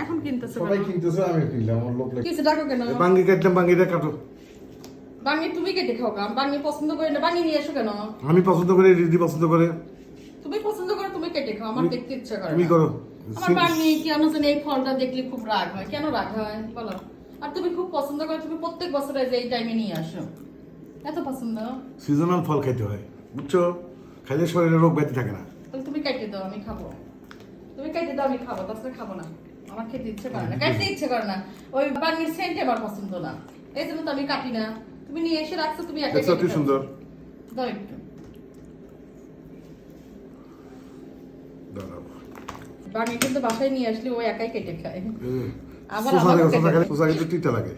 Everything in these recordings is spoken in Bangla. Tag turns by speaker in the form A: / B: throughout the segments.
A: এখন কিনতেছো
B: সবাই কিনতেছে আমি কিনলাম আমার লোক লাগে
A: কিছু ডাকো কেন?
B: বাঙ্গি কাটলাম বাঙ্গিটা কাটো।
A: বাঙি তুমি কেটে খাও কাম বাঙি পছন্দ করি না বাঙি নিয়ে এসো কেন?
B: আমি পছন্দ করি দিদি পছন্দ করে।
A: তুমি পছন্দ করো তুমি কেটে খাও আমার দেখতে ইচ্ছা করে
B: তুমি করো।
A: আমার বাঙি কেন জানি এই ফলটা দেখলে খুব রাগ হয়? কেন রাগ হয়? বলো। আর তুমি খুব পছন্দ করো তুমি প্রত্যেক বছরে যে এই টাইমে নিয়ে আসো। এত পছন্দ?
B: সিজনাল ফল খেতে হয় বুঝছ? খাইলে শরীরে রোগ ব্যাধি থাকে না।
A: তাহলে তুমি কেটে দাও আমি খাব। তুমি কেটে দাও আমি খাব তাছাড়া খাব না। আমার খেতে ইচ্ছে করে না। কাটতে ইচ্ছে করে না? ওই বাঙির সেন্ট আমার পছন্দ না। এই জন্য তো আমি কাটি না। তুমি নিয়ে এসে রাখছো তুমি একা
B: দেখছ সুন্দর।
A: দাও একটু।
B: দাঁড়াও।
A: বাঙি কিন্তু বাসায় নিয়ে আসলে ও একাই কেটে খায়। আবার আমাকেও খেতে
B: কিন্তু তিতা লাগে।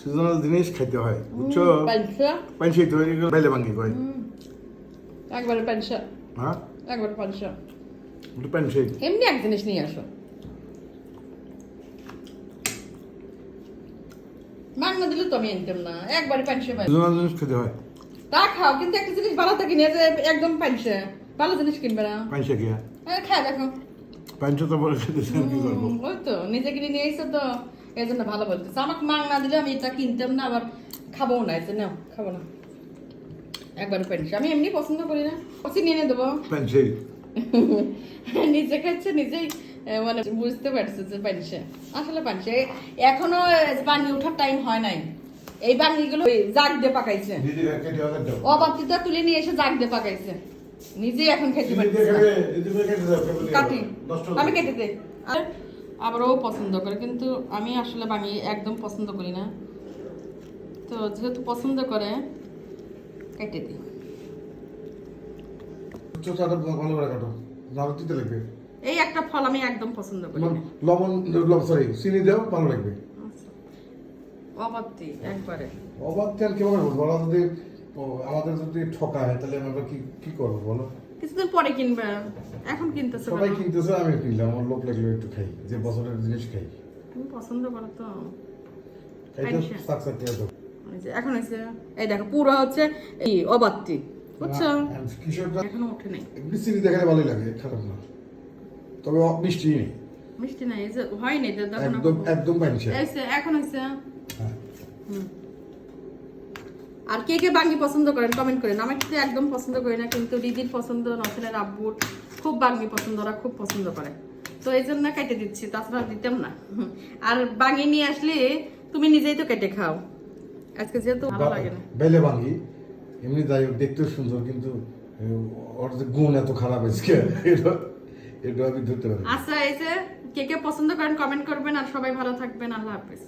B: সিজনাল জিনিস খাইতে হয়। বুঝছ?
A: পাঁচশো
B: পানি সেই তৈরি করে বাইলে ভাঙ্গি কয়।
A: একবারে পাঁচশো
B: হ্যাঁ?
A: একবারে পাঁচশো
B: সেই
A: এমনি এক জিনিস নিয়ে আসো দিলে তো আমি আনতাম না একবারে পাই
B: জিনিস খেতে হয়
A: তা খাও কিন্তু একটা জিনিস ভালো থাকে না যে একদম ভালো জিনিস কিনবে না হ্যাঁ খায় দেখো
B: তো বলে খেতেছে কি করব
A: ওই তো নিজে কিনে নিয়ে এসে তো এই জন্য ভালো বলতেছে আমাকে না দিলে আমি এটা কিনতাম না আবার খাব না এই জন্য খাব না একবারে আমি এমনি পছন্দ করি না চিনি এনে দেবো নিজে খাচ্ছে নিজেই মানে বুঝতে পারছে যে পানিসে আসলে পানিসে এখনও পানি ওঠার টাইম হয় নাই। এই বাঙিগুলো ওই জাগ দিয়ে পাকাইছে। অবাতিটা তুলে নিয়ে এসে জাগ দিয়ে পাকাইছে। নিজেই এখন খেতে।
B: কেটে।
A: আমি কেটে দে আর আবার ও পছন্দ করে কিন্তু আমি আসলে বাঙি একদম পছন্দ করি না। তো যেহেতু পছন্দ করে কেটে দিই।
B: চোচাটা ভালো করে কাটো। নাহলে তিতে লাগবে।
A: এই একটা ফল আমি একদম পছন্দ করি।
B: লবণ লবণ সরি চিনি দাও ভালো লাগবে।
A: অবাতি একবারে।
B: অবাক তেল কীভাবে বলব যদি আমাদের যদি ঠকায় তাহলে আমরা কি কি করব বলো?
A: কিছুদিন পরে কিনবে। এখন কিনতেছে
B: সবাই কিনতেছে আমি কিনলাম। আমার লোক লাগল একটু খাই। যে বছরের জিনিস খাই।
A: তুমি পছন্দ করো তো।
B: খাইতে
A: আচ্ছা। এখন হচ্ছে এই দেখো পুরো হচ্ছে এই অবাত্তি বুঝছ
B: আর
A: এখনও ওঠে নাই।
B: এমনি চিনি দেখালে ভালোই লাগে খারাপ না। তবে মিষ্টি নেই।
A: মিষ্টি নাই যে হয়নি যে দেখো
B: একদম
A: এখন
B: হ্যাঁ।
A: আর কে কে বাঙ্গি পছন্দ করেন কমেন্ট করেন। আমি কিন্তু একদম পছন্দ করি না কিন্তু দিদির পছন্দ নসেনের আব্বুর খুব বাঙ্গি পছন্দ ওরা খুব পছন্দ করে। তো এই জন্য কেটে দিচ্ছি তাছাড়া দিতাম না। হুম। আর বাঙ্গি নিয়ে আসলে তুমি নিজেই তো কেটে খাও। আজকে যেহেতু ভালো লাগে না।
B: বেলে ভাঙি এমনি যাই হোক দেখতেও সুন্দর, কিন্তু ওর যে গুণ এত খারাপ আজকে, এটা আমি ধরতে পারি
A: আচ্ছা এই যে কে কে পছন্দ করেন কমেন্ট করবেন, আর সবাই ভালো থাকবেন, আল্লাহ হাফেজ।